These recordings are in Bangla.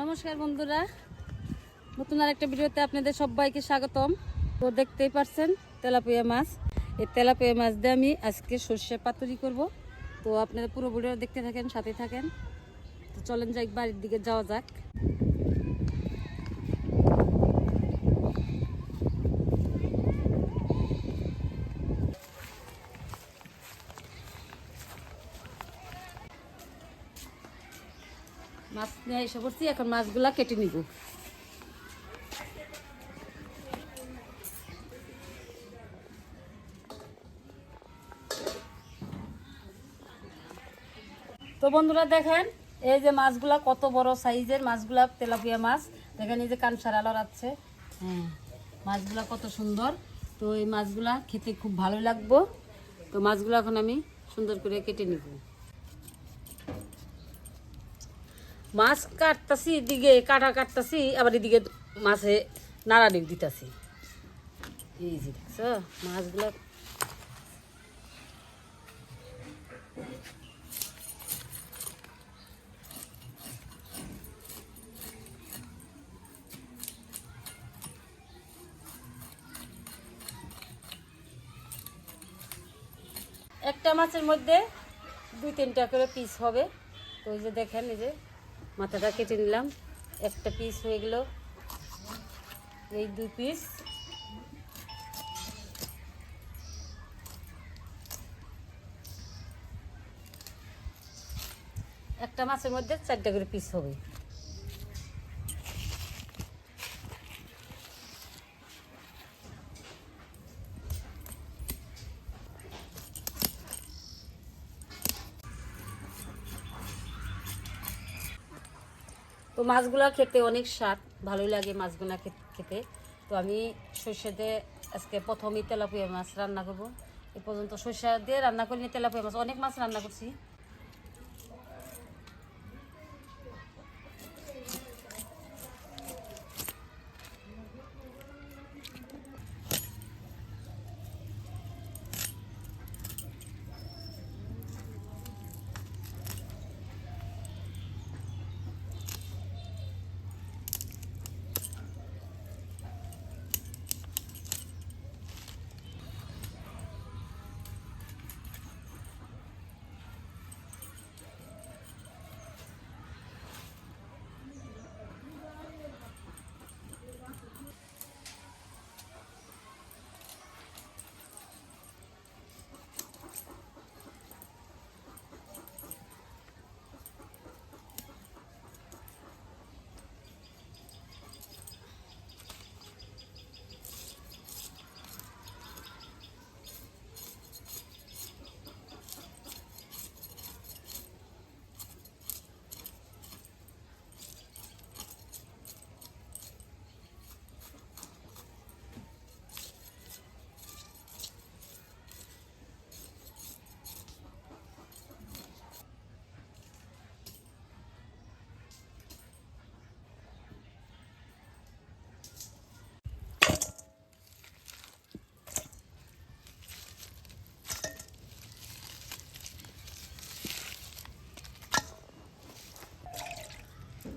নমস্কার বন্ধুরা। নতুন আর একটা ভিডিওতে আপনাদের সবাইকে স্বাগতম। তো দেখতেই পারছেন তেলাপিয়া মাছ। এই তেলাপিয়া মাছ দিয়ে আমি আজকে সর্ষে পাতুরি করব। তো আপনারা পুরো ভিডিও দেখতে থাকেন, সাথে থাকেন। তো চলেন যাই, বাড়ির দিকে যাওয়া যাক। মাছ নিয়ে এসে পড়ছি, এখন মাছগুলা কেটে নিব। তো বন্ধুরা দেখেন, এই যে মাছগুলা কত বড় সাইজের মাছগুলা, তেলাপিয়া মাছ। দেখেন এই যে কানসার লড়াচ্ছে। হ্যাঁ মাছগুলা কত সুন্দর। তো এই মাছগুলা খেতে খুব ভালো লাগবো। তো মাছগুলো এখন আমি সুন্দর করে কেটে নিব। মাছ কাটতাছি, এদিকে কাটা কাটতাছি, আবার এদিকে মাছে নাড়া দিতাছি। এই যে দেখছ, মাছগুলো একটা মাছের মধ্যে দুই তিনটা করে পিস হবে। তো ওই যে দেখেন, এই যে মাথাটা কেটে নিলাম। একটা পিস হয়ে গেল। এই দুই পিস একটা মাছের মধ্যে চারটা করে পিস হবে। তো মাছগুলো খেতে অনেক স্বাদ। ভালোই লাগে মাছগুলো খেতে। তো আমি সর্ষে দিয়ে আজকে প্রথমেই তেলাপুয়া মাছ রান্না করব। এ পর্যন্ত সর্ষে দিয়ে রান্না করিনি, তেলাপুয়া মাছ। অনেক মাছ রান্না করছি।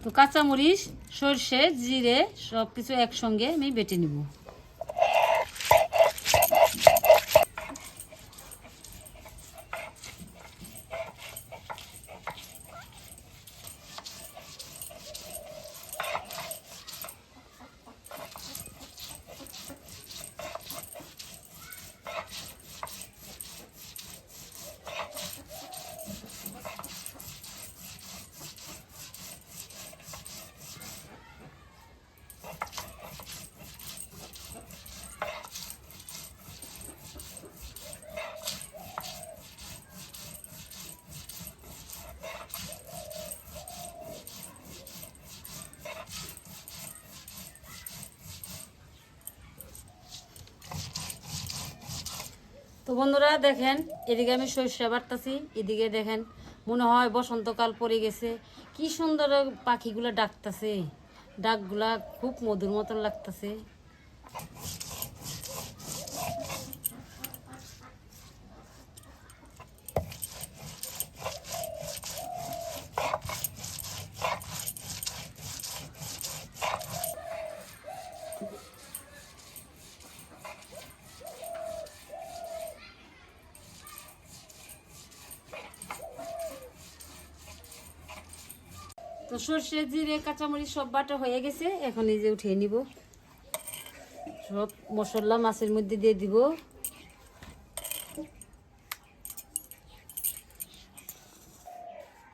তো কাঁচামরিচ সর্ষে জিরে সব কিছু একসঙ্গে আমি বেটে নিব। তো বন্ধুরা দেখেন, এদিকে আমি সরিষা বাড়তাছি এদিকে দেখেন, মনে হয় বসন্তকাল পড়ে গেছে। কি সুন্দর পাখিগুলো ডাকতাছে। ডাকগুলা খুব মধুর মতন লাগতাছে। তো সর্ষে, জিরে, কাঁচামরিচ সব বাটা হয়ে গেছে। এখন এই যে উঠিয়ে নিব। সব মশলা মাছের মধ্যে দিয়ে দিব।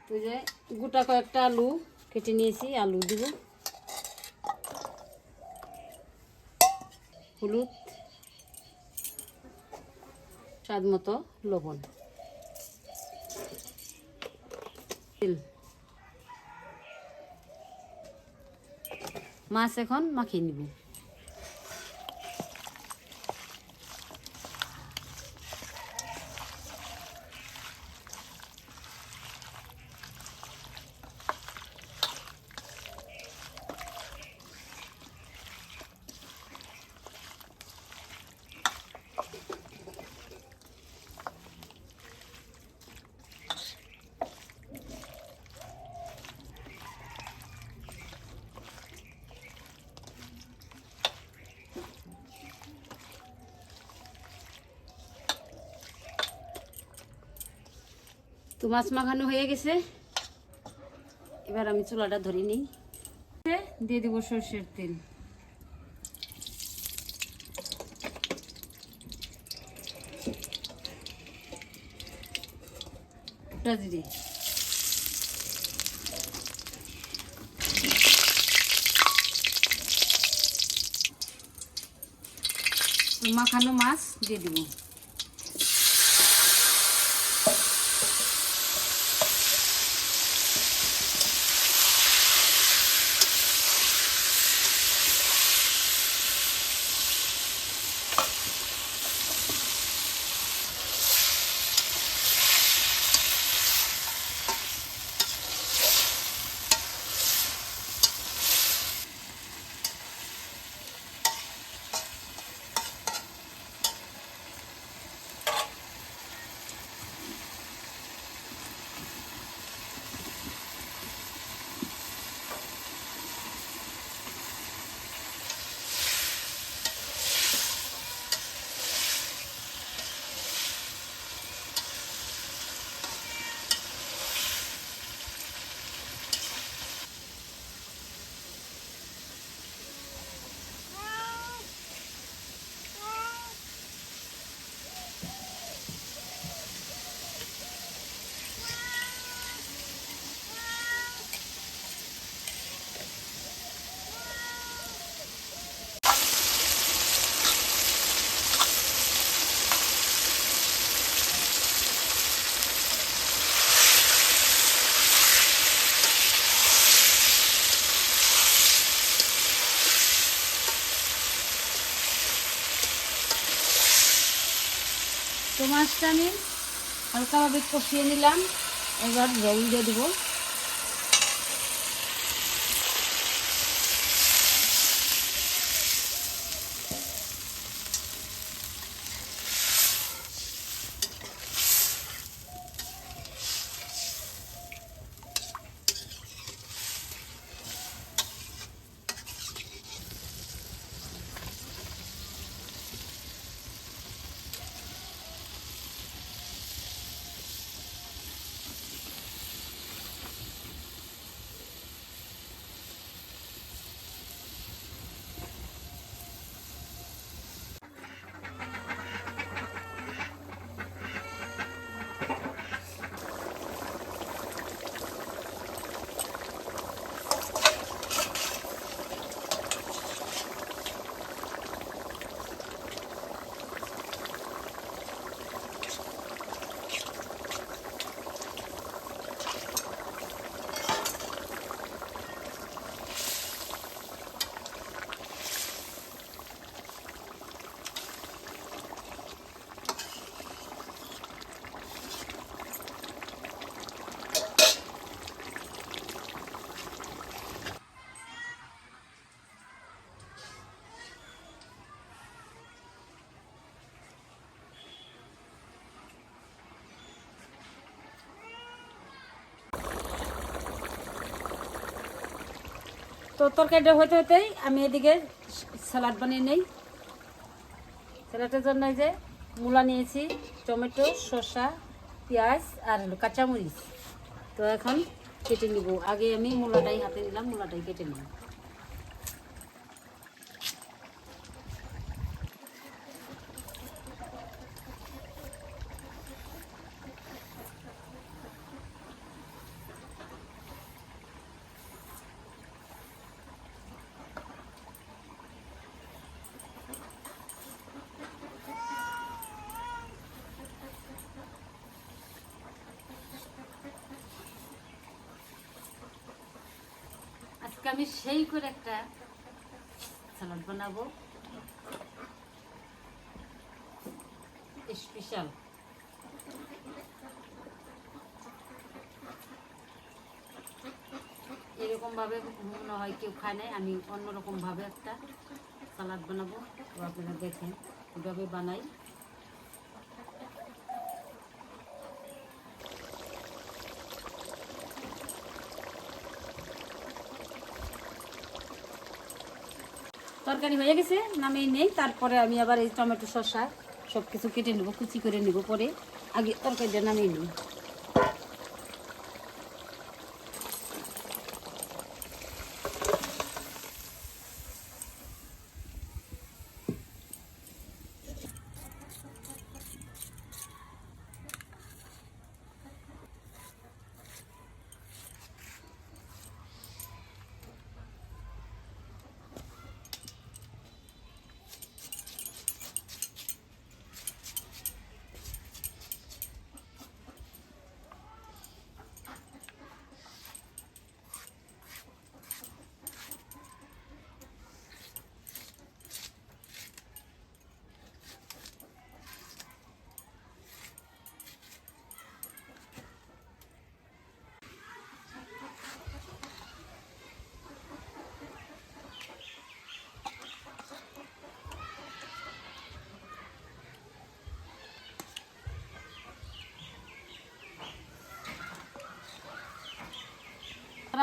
তো যে গোটা কয়েকটা আলু কেটে নিয়েছি, আলু দিব। হলুদ, স্বাদ মতো লবণ। তেল। মাছ এখন মাখিয়ে নিব। তো মাছ মাখানো হয়ে গেছে। এবার আমি চুলাটা ধরে নিই। দিয়ে দিব সর্ষের তেল। মাখানো মাছ দিয়ে দিব। মাছটা আমি হালকাভাবে কষিয়ে নিলাম। এবার জল দিয়ে দেবো। তো তরকারিটা হতে হতেই আমি এদিকে স্যালাড বানিয়ে নেই। স্যালাডের জন্য যে মূলা নিয়েছি, টমেটো, শসা, পেঁয়াজ আর হলো কাঁচামরিচ। তো এখন কেটে নিব। আগে আমি মূলাটাই হাতে নিলাম, মূলাটাই কেটে নিব আজকে আমি সেই করে একটা সালাদ বানাবো। স্পেশাল। এরকম ভাবে মনে হয়, কেউ খায় নাই, আমি অন্যরকম ভাবে একটা সালাদ বানাবো। আপনারা দেখেন, কীভাবে বানাই। তরকারি হয়ে গেছে, নামিয়ে নেই। তারপরে আমি আবার এই টমেটো শসা সব কিছু কেটে নেব, কুচি করে নেব পরে। আগে তরকারিটা নামিয়ে নিই।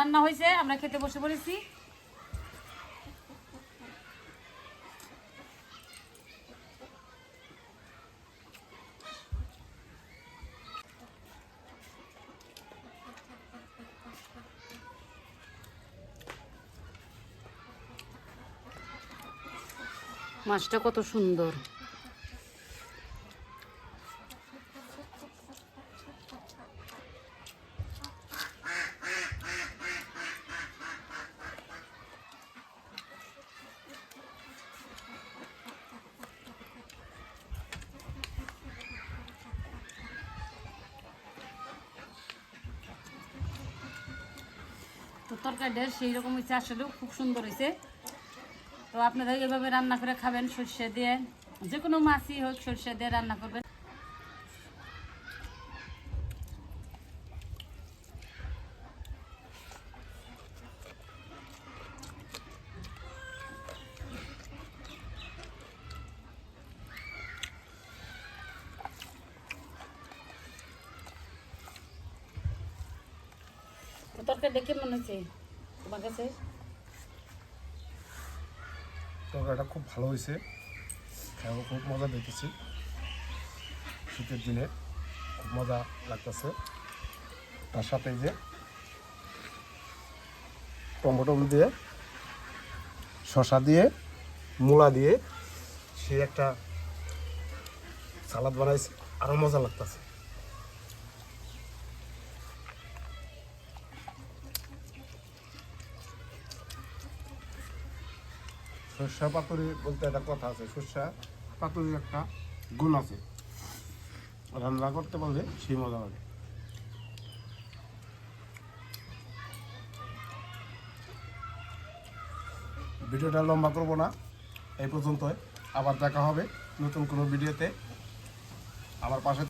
রান্না হয়েছে আমরা খেতে বসে পড়েছি। মাছটা কত সুন্দর। তরকারিটা সেই রকম হয়েছে আসলেও খুব সুন্দর হয়েছে তো আপনারা এভাবে রান্না করে খাবেন, সর্ষে দিয়ে। যে কোনো মাছই হোক, সর্ষে দিয়ে রান্না করবেন। তো তরকারিটা কেমন হয়েছে? তরকারিটা খুব ভালো হয়েছে। খাওয়া খুব মজা দেখেছি শীতের দিনে খুব মজা লাগতেছে। তার সাথে যে টমেটো দিয়ে শশা দিয়ে, মূলা দিয়ে সে একটা সালাদ বানাইছে। আরও মজা লাগতেছে। সর্ষা পাতুরি বলতে একটা কথা আছে, সর্ষা পাতুরির একটা গুণ আছে। রান্না করতে পারলে সেই মজা লাগে। ভিডিওটা লম্বা করব না, এই পর্যন্তই। আবার দেখা হবে নতুন কোনো ভিডিওতে। আমার পাশে